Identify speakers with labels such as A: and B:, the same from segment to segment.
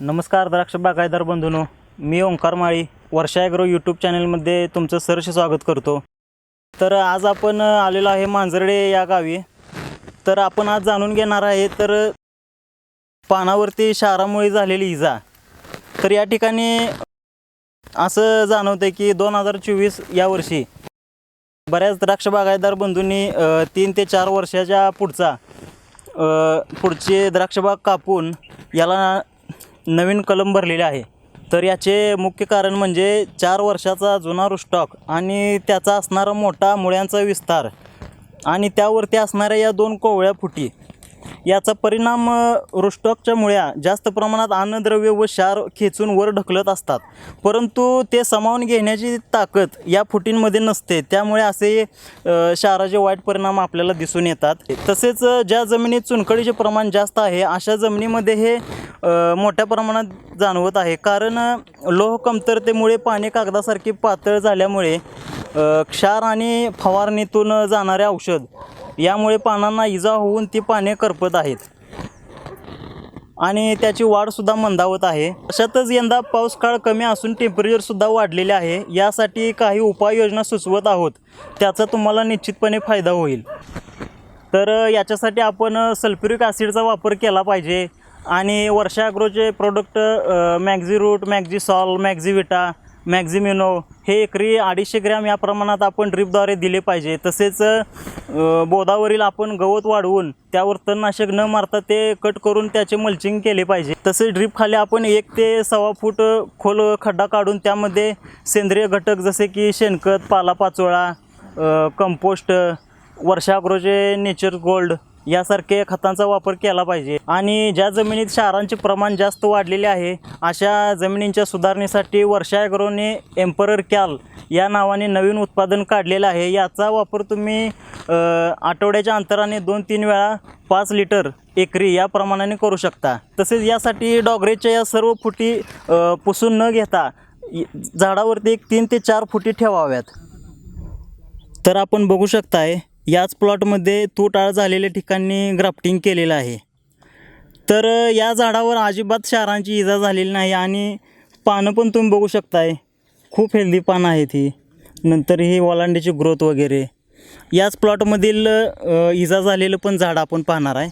A: नमस्कार द्राक्ष बागायदार बंधूनो मी ओंकार माळी वर्षा ॲग्रो यूट्यूब चॅनलमध्ये तुमचं सरसे स्वागत करतो. तर आज आपण आलेलो आहे मांजरडे या गावी. तर आपण आज जाणून घेणार आहे तर पानावरती शारामुळे झालेली इजा. तर या ठिकाणी असं जाणवतं की दोन हजार चोवीस या वर्षी बऱ्याच द्राक्ष बागायतदार बंधूंनी तीन ते चार वर्षाच्या पुढचा पुढचे द्राक्षबाग कापून याला नवीन कलम भरलेले आहे. तर याचे मुख्य कारण म्हणजे चार वर्षाचा जुना रुस्टॉक आणि त्याचा असणारा मोठा मुळ्यांचा विस्तार आणि त्यावरती असणाऱ्या या दोन कोवळ्या फुटी याचा परिणाम रोस्टॉकच्या मुळ्या जास्त प्रमाणात अन्नद्रव्य व क्षार खेचून वर ढकलत असतात. परंतु ते सामावून घेण्याची ताकद या फुटींमध्ये नसते. त्यामुळे असे क्षाराचे वाईट परिणाम आपल्याला दिसून येतात. तसेच ज्या जमिनीत चुनखडीचे प्रमाण जास्त आहे अशा जमिनीमध्ये हे मोठ्या प्रमाणात जाणवत आहे. कारण लोह कमतरतेमुळे पाणी कागदासारखी पातळ झाल्यामुळे क्षार आणि फवारणीतून जाणारे औषध यामुळे पानांना इजा होऊन ती पाने करपत आहेत. आणि त्याची वाढसुद्धा मंदावत आहे. अशातच यंदा पाऊस काळ कमी असून टेम्परेचरसुद्धा वाढलेले आहे. यासाठी काही उपाययोजना सुचवत आहोत. त्याचा तुम्हाला निश्चितपणे फायदा होईल. तर याच्यासाठी आपण सल्फ्युरिक ॲसिडचा वापर केला पाहिजे. आणि Varsha product Maxi root Maxi sol Maxivita हे एकरी अडीचशे ग्रॅम या प्रमाणात आपण ड्रीपद्वारे दिले पाहिजे. तसेच बोधावरील आपण गवत वाढवून त्यावर तणनाशक न मारता ते कट करून त्याचे मल्चिंग केले पाहिजे. तसेच ड्रीप खाली आपण एक ते सव्वा फूट खोल खड्डा काढून त्यामध्ये सेंद्रिय घटक जसे की शेणखत पालापाचोळा कंपोस्ट वर्षाग्रोचे नेचर गोल्ड यासारखे खतांचा वापर केला पाहिजे. आणि ज्या जमिनीत क्षारांचे प्रमाण जास्त वाढलेले आहे अशा जमिनींच्या सुधारणेसाठी वर्षाग्रोने एम्परर कॅल या नावाने नवीन उत्पादन काढलेलं आहे. याचा वापर तुम्ही आठवड्याच्या अंतराने दोन तीन वेळा पाच लिटर एकरी या प्रमाणाने करू शकता. तसेच यासाठी डॉगरेच्या या सर्व फुटी पुसून न घेता झाडावरती एक तीन ते चार फुटी ठेवाव्यात. तर आपण बघू शकताय याच प्लॉटमध्ये तुटाळ झालेल्या ठिकाणी ग्राफ्टिंग केलेलं आहे. तर या झाडावर अजिबात शारांची इजा झालेली नाही आणि पानं पण तुम्ही बघू शकताय खूप हेल्दी पानं आहेत ही. नंतर ही ओलांड्याची ग्रोथ वगैरे. याच प्लॉटमधील इजा झालेलं पण झाड आपण पाहणार आहे.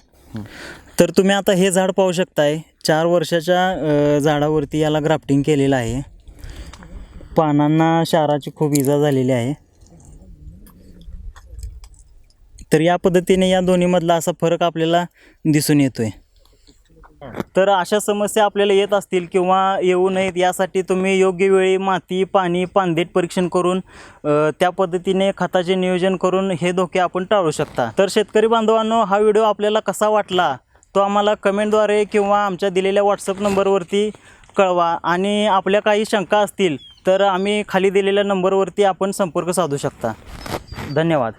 A: तर तुम्ही आता हे झाड पाहू शकताय. चार वर्षाच्या झाडावरती याला ग्राफ्टिंग केलेलं आहे. पानांना शाराची खूप इजा झालेली आहे. तर या पद्धतीने या दोन्हीमधला असा फरक आपल्याला दिसून येतो आहे तर अशा समस्या आपल्याला येत असतील किंवा येऊ नयेत यासाठी तुम्ही योग्य वेळी माती पाणी पानदेट परीक्षण करून त्या पद्धतीने खताचे नियोजन करून हे धोके आपण टाळू शकता. तर शेतकरी बांधवांनो हा व्हिडिओ आपल्याला कसा वाटला तो आम्हाला कमेंटद्वारे किंवा आमच्या दिलेल्या व्हॉट्सअप नंबरवरती कळवा. आणि आपल्या काही शंका असतील तर आम्ही खाली दिलेल्या नंबरवरती आपण संपर्क साधू शकता. धन्यवाद.